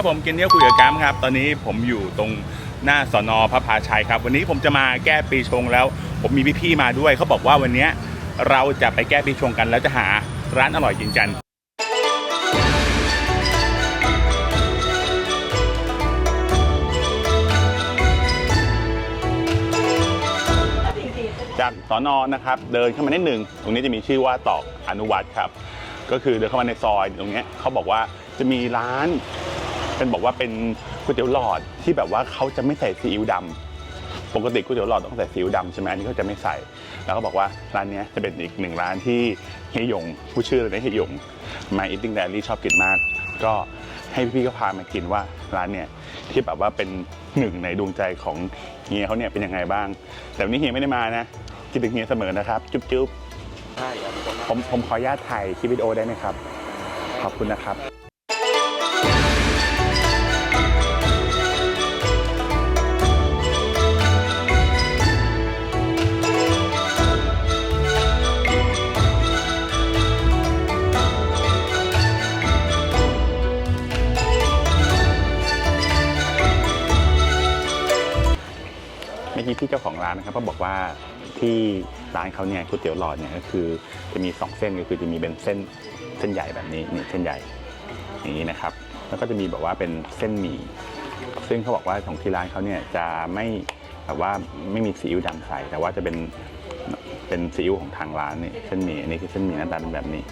ครับผมเกนเนียคุยกับกัมครับ ตอนนี้ผมอยู่ตรงหน้าสอนอพระพาชัยครับ วันนี้ผมจะมาแก้ปีชงแล้ว ผมมีพี่ๆมาด้วยเขาบอกว่าวันนี้เราจะไปแก้ปีชงกัน แล้วจะหาร้านอร่อยกินกันจากสอนอนะครับเดินเข้ามานิดหนึ่งตรงนี้จะมีชื่อว่าตอกอนุวัตครับ ก็คือเดินเข้ามาในซอยตรงนี้เขาบอกว่าจะมีร้าน เป็นบอกว่าเป็นก๋วยเตี๋ยวหลอดที่แบบว่าเขาจะไม่ใส่ซีอิ๊วดำปกติก๋วยเตี๋ยวหลอดต้องใส่ซีอิ๊วดำใช่ไหมอันนี้เขาจะไม่ใส่ แล้วก็บอกว่าร้านเนี้ยจะเป็นอีกหนึ่งร้านที่เฮียหยงผู้ชื่อเลยนะเฮียหยงมาอิตติ้งแดลี่ชอบกินมาก ก็ให้พี่ๆก็พามากินว่าร้านเนี่ยที่แบบว่าเป็นหนึ่งในดวงใจของเฮียเขาเนี่ยเป็นยังไงบ้าง แต่วันนี้เฮียไม่ได้มานะคิดถึงเฮียเสมอนะครับจุ๊บจุ๊บใช่ครับผมผมขออนุญาตถ่ายคลิปวิดีโอได้ไหมครับ ขอบคุณนะครับ นนะครับก็บอกว่าที่ร้านเขาเนี่ยก๋วยเตี๋ยวหลอดเนี่ยก็คือจะมีสองเส้นก็คือจะมีเป็นเส้นเส้นใหญ่แบบนี้นี่เส้นใหญ่อย่างนี้นะครับ แล้วก็จะมีแบบว่าเป็นเส้นหมี่ซึ่งเขาบอกว่าของที่ร้านเขาเนี่ยจะไม่แบบว่าไม่มีซีอิ๊วดำใส่แต่ว่าจะเป็นเป็นซีอิ๊วของทางร้านนี่เส้นหมี่อันนี้คือเส้นหมี่หน้าตาเป็นแบบนี้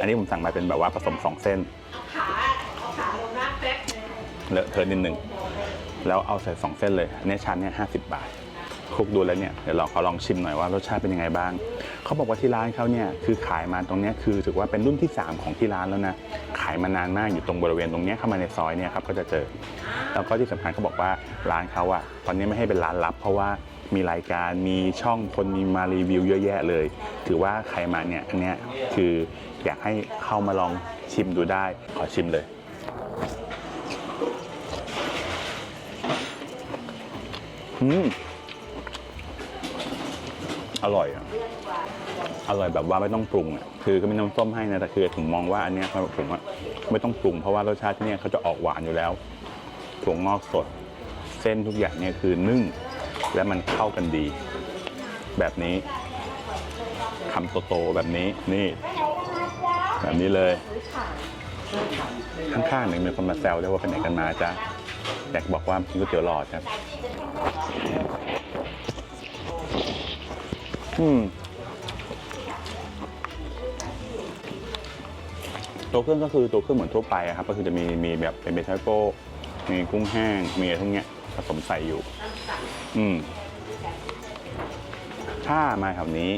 อันนี้ผมสั่งมาเป็นแบบว่าผสมสองเส้นเลอะเทอะนิดหนึ่งแล้วเอาใส่สองเส้นเลยอันนี้ชามเนี่ยห้าสิบบาท คลุกดูแล้วเนี่ยเดี๋ยวลองขอลองชิมหน่อยว่ารสชาติเป็นยังไงบ้าง เขาบอกว่าที่ร้านเขาเนี่ยคือขายมาตรงเนี้ยคือถือว่าเป็นรุ่นที่ 3 ของที่ร้านแล้วนะขายมานานมากอยู่ตรงบริเวณตรงเนี้ยเข้ามาในซอยเนี่ยครับก็จะเจอ แล้วก็ที่สำคัญเขาบอกว่าร้านเขาอะตอนนี้ไม่ให้เป็นร้านลับ เพราะว่ามีรายการมีช่องคนมีมารีวิวเยอะแยะเลย ถือว่าใครมาเนี่ยอันเนี้ยคืออยากให้เข้ามาลองชิมดูได้ขอชิมเลยอืม อร่อยอะอร่อยแบบว่าไม่ต้องปรุงอะคือก็ม่น้ำส้มให้นะแต่คือถึงมองว่าอันเนี้ยผมอะไม่ต้องปรุง เพราะว่ารสชาติที่เนี่ยเขาจะออกหวานอยู่แล้วถั่วงอกสด เส้นทุกอย่างเนี่ยคือนึ่ง และมันเข้ากันดี แบบนี้คำโตๆแบบนี้นี่ แบบนี้เลยข้างๆหนึ่งมีคนมาแซวด้วยว่าไปไหนกันมาจ้ะอยากบอกว่ากินก๋วยเตี๋ยวหลอดครับ อืมตัวเครื่องก็คือตัวเครื่องเหมือนทั่วไปอะครับ ก็คือจะมีมีแบบเป็นเบทาโก้มีกุ้งแห้ง มีอะไรทั้งเนี้ยผสมใส่อยู่ อืม ถ้ามาแถวนี้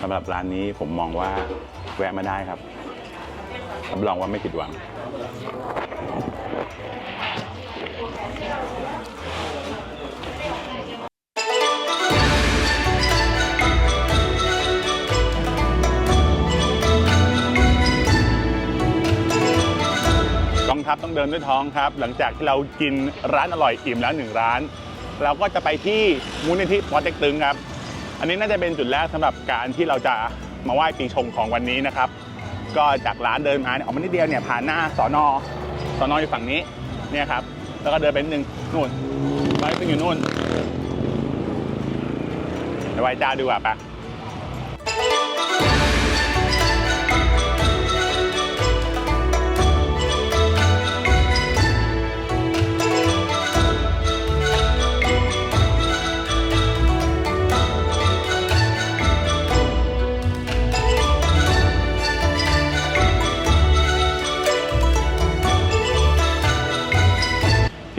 สำหรับร้านนี้ผมมองว่าแวะมาได้ครับรับรองว่าไม่ผิดหวัง กองทัพต้องเดินด้วยท้องครับ หลังจากที่เรากินร้านอร่อยอิ่มแล้วหนึ่งร้าน เราก็จะไปที่มูลนิธิปอเต็กตึงครับ อันนี้น่าจะเป็นจุดแรกสำหรับการที่เราจะมาไหว้ปีชงของวันนี้นะครับ ก็จากร้านเดินมาเนี่ยออกมานิดเดียวเนี่ยผ่านหน้าสอนอสอนออยู่ฝั่งนี้เนี่ยครับแล้วก็เดินไปนิดนึงนู่นปอเต็กตึงอยู่นู่นไปไหว้เจ้าดีกว่าปะ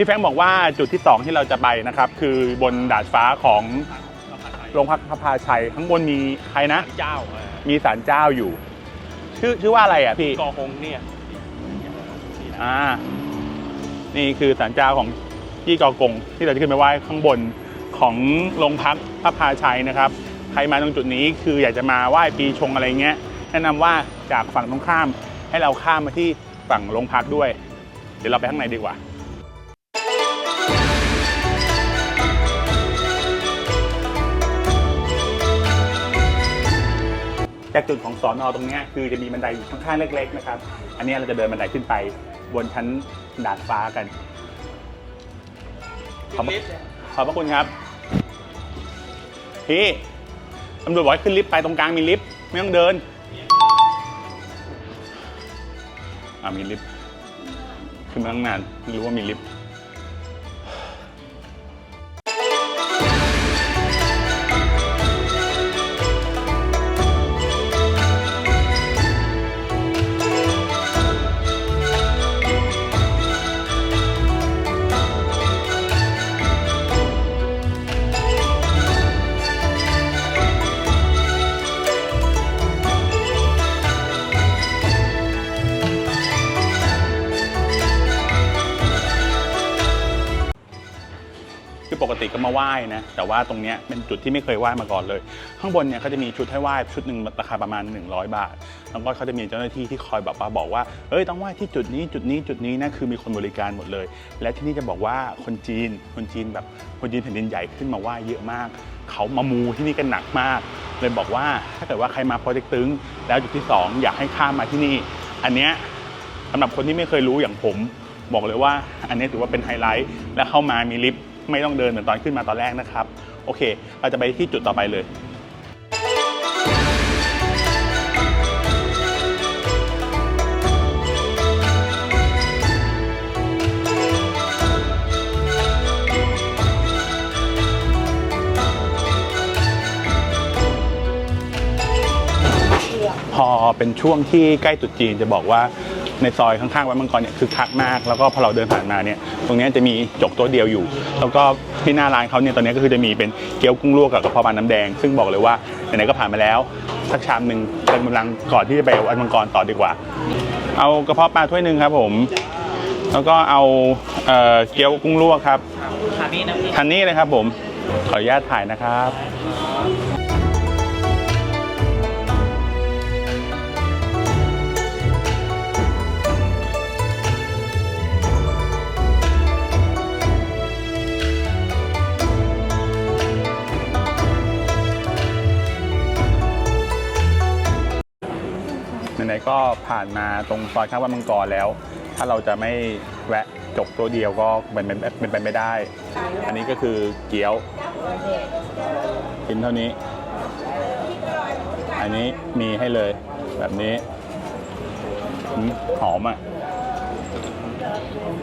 พี่แฟรงค์บอกว่าจุดที่ 2 ที่เราจะไปนะครับ คือบนดาดฟ้าของโรงพักพระพาชัยข้างบนมีใครนะ เจ้ามีศาลเจ้าอยู่ ชื่อชื่อว่าอะไรอะพี่กอฮงเนี่ยอ่า นี่คือศาลเจ้าของยี่กอกง ที่เราจะขึ้นไปไหว้ข้างบนของโรงพักพระพาชัยนะครับ ใครมาตรงจุดนี้คืออยากจะมาไหว้ปีชงอะไรเงี้ย แนะนำว่าจากฝั่งตรงข้ามให้เราข้ามมาที่ฝั่งโรงพักด้วย เดี๋ยวเราไปข้างในดีกว่า จากจุดของสอนอตรงนี้คือจะมีบันไดอยู่ข้างๆเล็กๆนะครับ อันนี้เราจะเดินบันไดขึ้นไปบนชั้นดาดฟ้ากัน ขอบขอบพระคุณครับพี่ตำรวจบอกให้ขึ้นลิฟต์ไปตรงกลางมีลิฟต์ไม่ต้องเดินอ่ามีลิฟต์ขึ้นมาตั้งนานไม่รู้ว่ามีลิฟต์ ก็มาไหว้นะ แต่ว่าตรงเนี้ยเป็นจุดที่ไม่เคยไหว้มาก่อนเลย ข้างบนเนี่ยเขาจะมีชุดให้ไหว้ชุดหนึ่งราคาประมาณ 100 บาท แล้วก็เขาจะมีเจ้าหน้าที่ที่คอยแบบว่าบอกว่า เอ้ยต้องไหว้ที่จุดนี้จุดนี้จุดนี้นะคือมีคนบริการหมดเลย และที่นี่จะบอกว่าคนจีนคนจีนแบบคนจีนแผ่นดินใหญ่ขึ้นมาไหว้เยอะมาก เขามามูที่นี่กันหนักมาก เลยบอกว่าถ้าเกิดว่าใครมาโปรเจกต์ตึงแล้วจุดที่สองอยากให้ข้ามมาที่นี่ อันเนี้ยสำหรับคนที่ไม่เคยรู้อย่างผมบอกเลยว่าอันนี้ถือว่าเป็นไฮไลท์และเข้ามามีลิฟต์ ไม่ต้องเดินเหมือนตอนขึ้นมาตอนแรกนะครับ โอเค เราจะไปที่จุดต่อไปเลยพอเป็นช่วงที่ใกล้ตรุษจีนจะบอกว่า ในซอยข้างๆวัดมังกรเนี่ยคือคักมากแล้วก็พอเราเดินผ่านมาเนี่ยตรงเนี้ยจะมีจกตัวเดียวอยู่ แล้วก็ที่หน้าร้านเขาเนี่ยตอนนี้ก็คือจะมีเป็นเกี๊ยวกุ้งลวกกับกระเพาะปลาน้ำแดง ซึ่งบอกเลยว่าไหนๆก็ผ่านมาแล้วสักชามหนึ่งเติมกำลังก่อนที่จะไปวัดมังกรต่อดีกว่า เอากระเพาะปลาถ้วยหนึ่งครับผม แล้วก็เอาเอ่อเกี๊ยวกุ้งลวกครับทางนี้นะพี่ทันนี้เลยครับผมขออนุญาตถ่ายนะครับ ไหนๆก็ผ่านมาตรงซอยข้างวัดมังกรแล้ว ถ้าเราจะไม่แวะจกตัวเดียวก็เป็นเป็นไปไม่ได้ อันนี้ก็คือเกี๊ยวกินเท่านี้ อันนี้มีให้เลยแบบนี้หอมอะ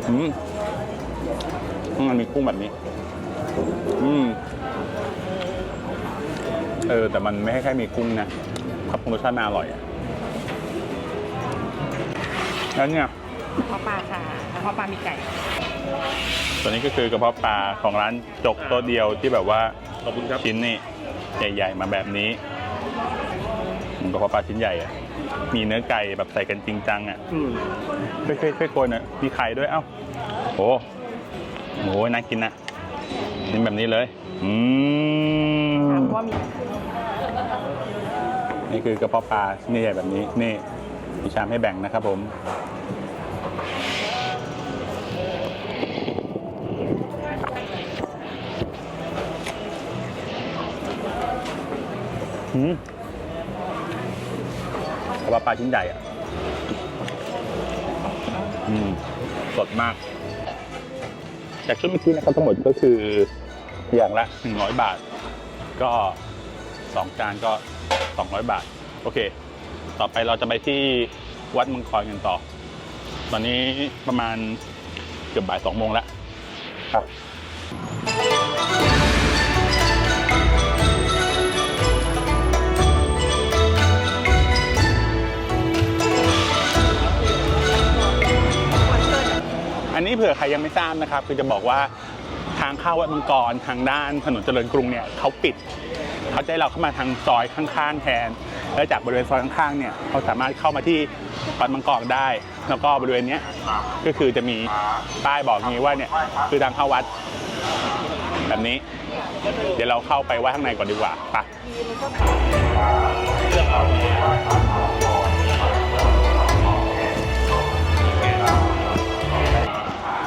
อืมอืมมันมีกุ้งแบบนี้ อืมเออ แต่มันไม่ให้แค่มีกุ้งนะ ครับรุงรสชาติมาอร่อยอะ แล้วเนี่ยข้าวปลาค่ะข้าวปลามีไก่ ตัวนี้ก็คือกระเพาะปลาของร้านจกตัวเดียวที่แบบว่าขอบคุณครับ ชิ้นนี่ใหญ่ ๆ มาแบบนี้อืมกระเพาะปลาชิ้นใหญ่อะมีเนื้อไก่แบบใส่กันจริงจังอะค่อยๆค่อยๆโกนอะมีไข่ด้วยเอ้าโอ้โหน่ากินนะนี่แบบนี้เลยอืม เพราะว่ามีนี่คือกระเพาะปลาชิ้นใหญ่ๆแบบนี้นี่ มีชามให้แบ่งนะครับผมหืมกระเพาปลาชิ้นใหญ่อะ อืม สดมาก จากชุดเมื่อกี้นะครับทั้งหมดก็คืออย่างละ 100 บาท ก็ 2 จานก็ 200 บาท โอเค ต่อไปเราจะไปที่วัดมังกรกันต่อ ตอนนี้ประมาณเกือบบ่ายสองโมงแล้วครับอันนี้เผื่อใครยังไม่ทราบนะครับ คือจะบอกว่าทางเข้าวัดมังกรทางด้านถนนเจริญกรุงเนี่ยเขาปิด เขาจะให้เราเข้ามาทางซอยข้างๆแทน แล้วจากบริเวณซอยข้างๆเนี่ยเขาสามารถเข้ามาที่วัดมังกรได้ แล้วก็บริเวณเนี้ยก็คือจะมีป้ายบอกอย่างนี้ว่าเนี่ยคือทางเข้าวัดแบบนี้ เดี๋ยวเราเข้าไปไหว่าข้างในก่อนดีกว่าไป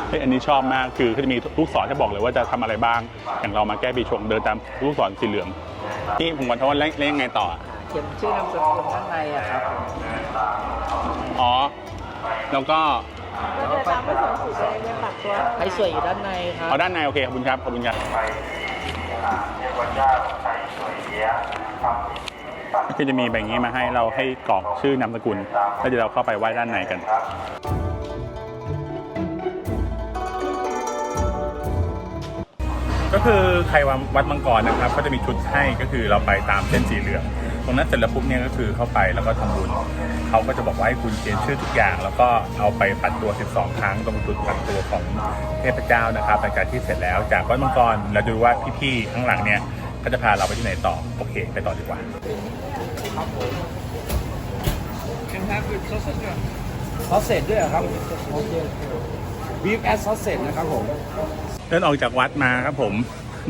เฮ้ยอันนี้ชอบมากคือเขาจะมีลูกศรจะบอกเลยว่าจะทำอะไรบ้าง อย่างเรามาแก้ปีชงเดินตามลูกศรสีเหลืองนี่ผมขอโทษแล้วแล้วยังไงต่ออะเขียนชื่อนามสกุลข้างในอะครับอ๋อ แล้วก็ก็เดินตามไปสวนสุดเลยเดินตัดตัวไอ้สวยอยู่ด้านในครับ เอาด้านในโอเคขอบคุณครับขอบคุณครับก็คือจะมีแบบนี้มาให้เราให้กรอกชื่อนามสกุล แล้วเดี๋ยวเราเข้าไปไหว้ด้านในกันก็คือใครวัดวัดมังกรนะครับ ก็จะมีชุดให้ก็คือเราไปตามเส้นสีเหลือง ตรงนั้นเสร็จแล้วปุ๊บเนี่ยก็คือเข้าไปแล้วก็ทำบุญเขาก็จะบอกว่าให้คุณเขียนชื่อทุกอย่าง แล้วก็เอาไปปัดตัว 12 ครั้งตรงจุดปัดตัวของเทพเจ้านะครับหลังจากที่เสร็จแล้วจากวัดมังกรเราดูว่าพี่ๆข้างหลังเนี่ยก็จะพาเราไปที่ไหนต่อโอเค ไปต่อดีกว่าซอสเสร็จด้วยเหรอครับโอเคบีฟแอดซอสเสร็จนะครับผมเดินออกจากวัดมาครับผม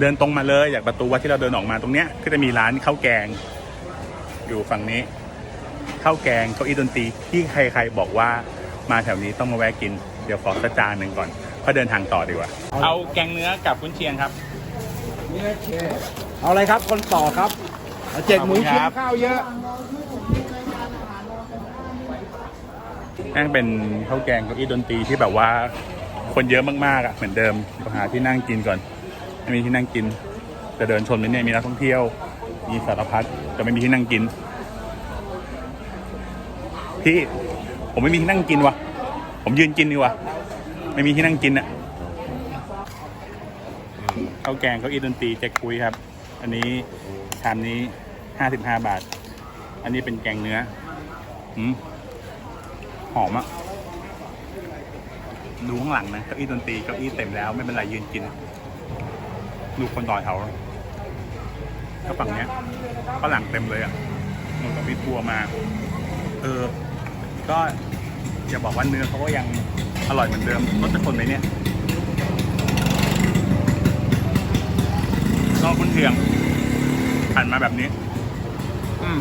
เดินตรงมาเลยจากประตูวัดที่เราเดินออกมาตรงเนี้ยก็จะมีร้านข้าวแกง อยู่ฝั่งนี้ข้าวแกงเก้าอี้ดนตรีที่ใครๆบอกว่ามาแถวนี้ต้องมาแวะกิน เดี๋ยวขอสักจานหนึ่งก่อนก็เดินทางต่อดีกว่า เอาแกงเนื้อกับกุนเชียงครับนี่โอเคเอาอะไรครับคนต่อครับเอาเจ็ดหมูขอบคุณชิ้คนรับข้าวเยอะ นั่งเป็นข้าวแกงเก้าอี้ดนตรีที่แบบว่าคนเยอะมากๆอะเหมือนเดิมหาที่นั่งกินก่อนไม่มีที่นั่งกิน จะเดินชมเลยเนี่ยมีนักท่องเที่ยว มีสารพัดแต่ไม่มีที่นั่งกิน พี่ผมไม่มีที่นั่งกินวะผมยืนกินดีว่าไม่มีที่นั่งกินอะข้าวแกงเก้าอีดนตรีแจ็คคุยครับ อันนี้ชามนี้ห้าสิบห้าบาท อันนี้เป็นแกงเนื้อหอมอะดูข้างหลังนะเก้าอี้ดนตรีเก้าอี้เต็มแล้ว ไม่เป็นไรยืนกิน ดูคนต่อแถว ก็ฝั่งเนี้ยฝรั่งเต็มเลยอะมันก็มีทัวร์มา เออ ก็อย่าบอกว่าเนื้อเขาก็ยังอร่อยเหมือนเดิมรสจะคนไหมเนี่ยนอกคุณเทืองหันมาแบบนี้ อืม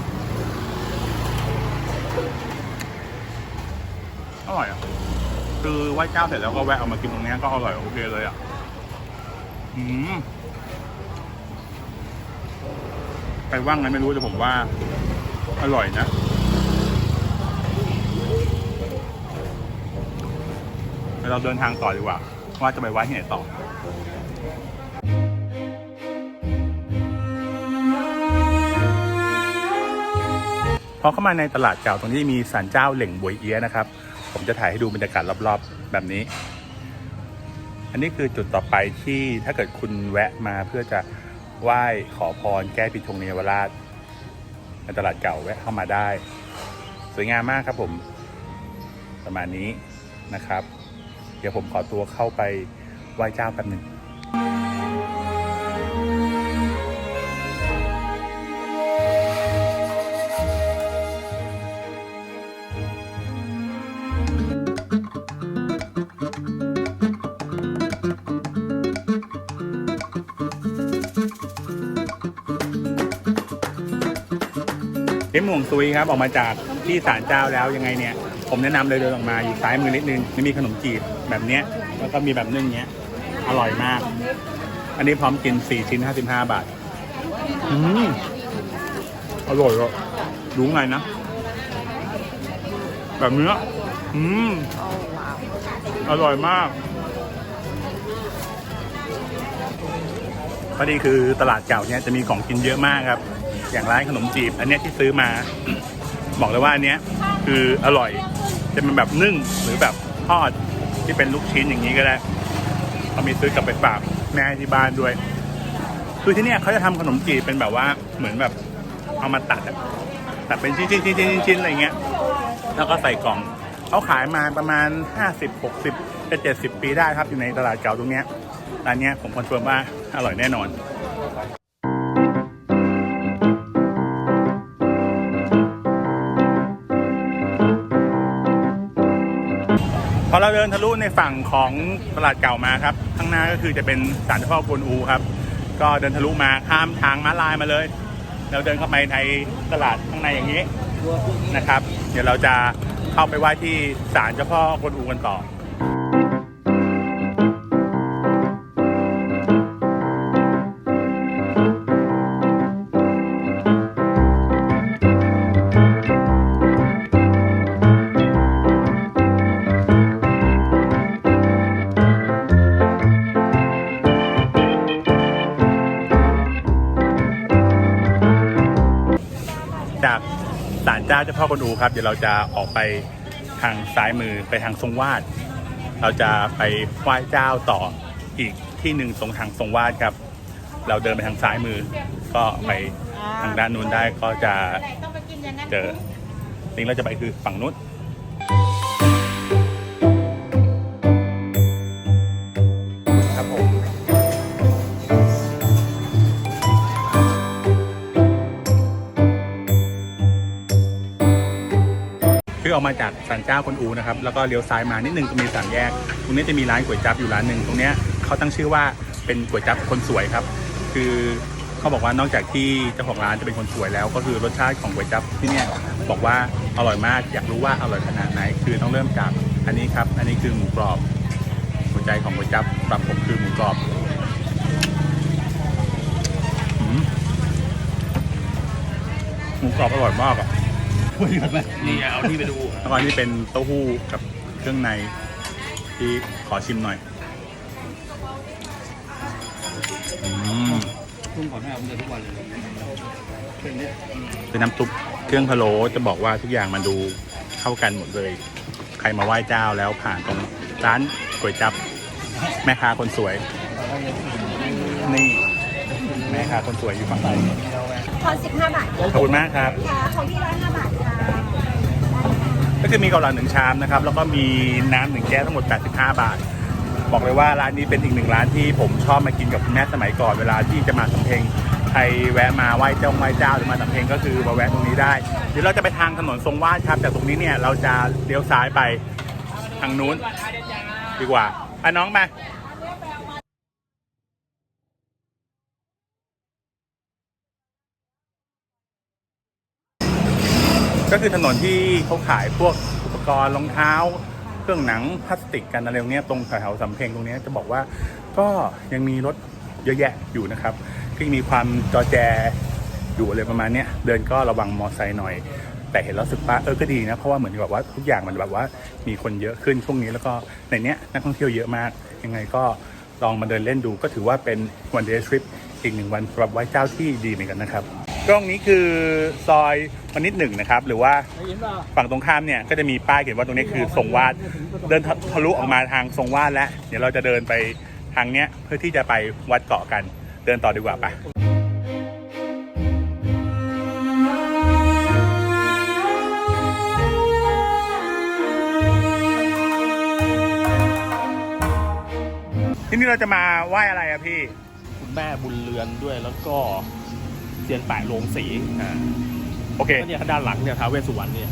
อร่อยอะคือไหว้เจ้าเสร็จแล้วก็แวะเอามากินตรงเนี้ยก็อร่อยโอเคเลยอะ อืมใครว่างไงไม่รู้แต่ผมว่า อร่อยนะ เราเดินทางต่อดีกว่า ว่าจะไปไหว้ที่ไหนต่อพอเข้ามาในตลาดเก่าตรงนี้มีศาลเจ้าเหล่งบวยเอี้ยนะครับ ผมจะถ่ายให้ดูบรรยากาศรอบๆ แบบนี้ อันนี้คือจุดต่อไปที่ถ้าเกิดคุณแวะมาเพื่อจะ ไหว้ขอพรแก้ปีชงเนวราชในตลาดเก่าแวะเข้ามาได้ สวยงามมากครับผม ประมาณนี้นะครับ เดี๋ยวผมขอตัวเข้าไปไหว้เจ้าแป๊บหนึ่ง เทมหมวงซุยครับ ออกมาจากที่ศาลเจ้าแล้วยังไงเนี่ย ผมแนะนำเลยเดินออกมาอยู่ซ้ายมือนิดนึงจะมีขนมจีบแบบเนี้ยแล้วก็มีแบบนึ่งเนี้ย อร่อยมาก อันนี้พร้อมกิน 4 ชิ้น 55 บาท อืม อร่อยอะรู้ไงนะ แบบเนื้ออืม อร่อยมากพอดีคือตลาดเก่าเนี่ยจะมีของกินเยอะมากครับ อย่างร้านขนมจีบ อันเนี้ยที่ซื้อมา บอกเลยว่าอันเนี้ยคืออร่อย จะเป็นแบบนึ่งหรือแบบทอดที่เป็นลูกชิ้นอย่างนี้ก็ได้เขามีซื้อกลับไปฝากแม่ที่บ้านด้วย คือที่เนี่ยเขาจะทำขนมจีบเป็นแบบว่าเหมือนแบบเอามาตัดตัดเป็นชิ้นๆชิ้นๆชิ้นๆอะไรเงี้ย แล้วก็ใส่กล่องเขาขายมาประมาณ 50 60จะ70 ปีได้ครับอยู่ในตลาดเก่าตรงเนี้ยร้านเนี้ยผมคอนเฟิร์มว่าอร่อยแน่นอน พอเราเดินทะลุในฝั่งของตลาดเก่ามาครับ ข้างหน้าก็คือจะเป็นศาลเจ้าพ่อกวนอูครับ ก็เดินทะลุมาข้ามทางม้าลายมาเลยเราเดินเข้าไปในตลาดข้างในอย่างนี้นะครับ เดี๋ยวเราจะเข้าไปไหว้ที่ศาลเจ้าพ่อกวนอูกันต่อ เจ้าพ่อกวนอูครับ เดี๋ยวเราจะออกไปทางซ้ายมือไปทางทรงวาด เราจะไปไหว้เจ้าต่ออีกที่หนึ่งตรงทางทรงวาดครับ เราเดินไปทางซ้ายมือ ก็ไปทางด้านนู้นได้ก็จะเจอสิ่งเราจะไปคือฝั่งนู้น อออกมาจากสันเจ้าคนอูนะครับแล้วก็เลี้ยวซ้ายมานิดนึงจะมีสามแยก ตรงนี้จะมีร้านก๋วยจั๊บอยู่ร้านหนึ่งตรงนี้เขาตั้งชื่อว่าเป็นก๋วยจั๊บคนสวยครับ คือเขาบอกว่านอกจากที่เจ้าของร้านจะเป็นคนสวยแล้ว ก็คือรสชาติของก๋วยจั๊บที่เนี่ยบอกว่าอร่อยมากอยากรู้ว่าอร่อยขนาดไหน คือต้องเริ่มจากอันนี้ครับ อันนี้คือหมูกรอบหัวใจของก๋วยจั๊บสำหรับผมคือหมูกรอบหมูกรอบอร่อยมากอะ นี่เอาที่ไปดูแล้วก็นี่เป็นเต้าหู้กับเครื่องในที่ขอชิมหน่อยอืมทุ่งก่อนแม่ผมเดินทุกวันเลยเป็นเนี่ยเป็นน้ำซุปเครื่องพะโล้จะบอกว่าทุกอย่างมันดูเข้ากันหมดเลย ใครมาไหว้เจ้าแล้วผ่านตรงร้านก๋วยจั๊บแม่ค้าคนสวย นี่ แม่ค้าคนสวยอยู่ฝั่งไหนทอน15 บาทขอบคุณมากครับ ค่ะของพี่ร้อยห้าบาทค่ะ ก็คือมีเกาเหลาหนึ่งชามนะครับแล้วก็มีน้ำหนึ่งแก้วทั้งหมด 85 บาท บอกเลยว่าร้านนี้เป็นอีกหนึ่งร้านที่ผมชอบมากินกับคุณแม่สมัยก่อนเวลาที่จะมาสำเพ็งใครแวะมาไหว้เจ้าไหว้เจ้าหรือมาสำเพ็งก็คือมาแวะตรงนี้ได้เดี๋ยวเราจะไปทางถนนทรงวาดครับจากตรงนี้เนี่ยเราจะเลี้ยวซ้ายไปทางนู้นดีกว่าอะน้องมา ก็คือถนนที่เขาขายพวกอุปกรณ์รองเท้า เครื่องหนังพลาสติกกันอะไรตรงเนี้ยตรงแถวๆสำเพ็งตรงนี้จะบอกว่าก็ยังมีรถเยอะแยะอยู่นะครับก็ยังมีความจอแจอยู่อะไรประมาณเนี้ยเดินก็ระวังมอไซค์หน่อย แต่เห็นแล้วสึกว่าเออก็ดีนะ เพราะว่าเหมือนกับว่าทุกอย่างมันแบบว่ามีคนเยอะขึ้นช่วงนี้แล้วก็ในเนี้ยนักท่องเที่ยวเยอะมาก ยังไงก็ลองมาเดินเล่นดูก็ถือว่าเป็น one day trip อีกหนึ่งวันสำหรับไหว้เจ้าที่ดีเหมือนกันนะครับ ตรงนี้คือซอยวันนิดหนึ่งนะครับ หรือว่าได้ยินเปล่าฝั่งตรงข้ามเนี่ยก็จะมีป้ายเขียนว่าตรงนี้คือทรงวาด เดินทะลุออกมาทางทรงวาดแล้ว เดี๋ยวเราจะเดินไปทางเนี้ยเพื่อที่จะไปวัดเกาะกัน เดินต่อดีกว่าปะที่นี่เราจะมาไหว้อะไรอะพี่ คุณแม่บุญเรือนด้วยแล้วก็ เซียนแปะโรงสีอ่าโอเค ก็เนี่ยด้านหลังเนี่ยท้าวเวสสุวรรณเนี่ย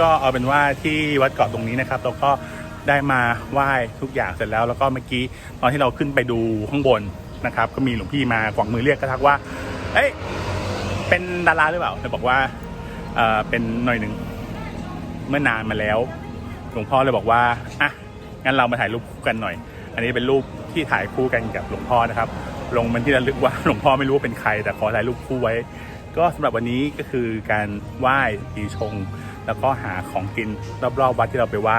ก็เอาเป็นว่าที่วัดเกาะตรงนี้นะครับเราก็ได้มาไหว้ทุกอย่างเสร็จแล้ว แล้วก็เมื่อกี้ตอนที่เราขึ้นไปดูข้างบนนะครับ ก็มีหลวงพี่มากวักมือเรียกก็ทักว่า เอ้ยเป็นดาราหรือเปล่าเลยบอกว่าเออเป็นหน่อยหนึ่งเมื่อนานมาแล้วหลวงพ่อเลยบอกว่าอะงั้นเรามาถ่ายรูปคู่กันหน่อย อันนี้เป็นรูปที่ถ่ายคู่กันกับหลวงพ่อนะครับ ลงมันที่ระลึกว่าหลวงพ่อไม่รู้ว่าเป็นใคร แต่ขอถ่ายรูปคู่ไว้ ก็สำหรับวันนี้ก็คือการไหว้ปีชง แล้วก็หาของกินรอบๆวัดที่เราไปไหว้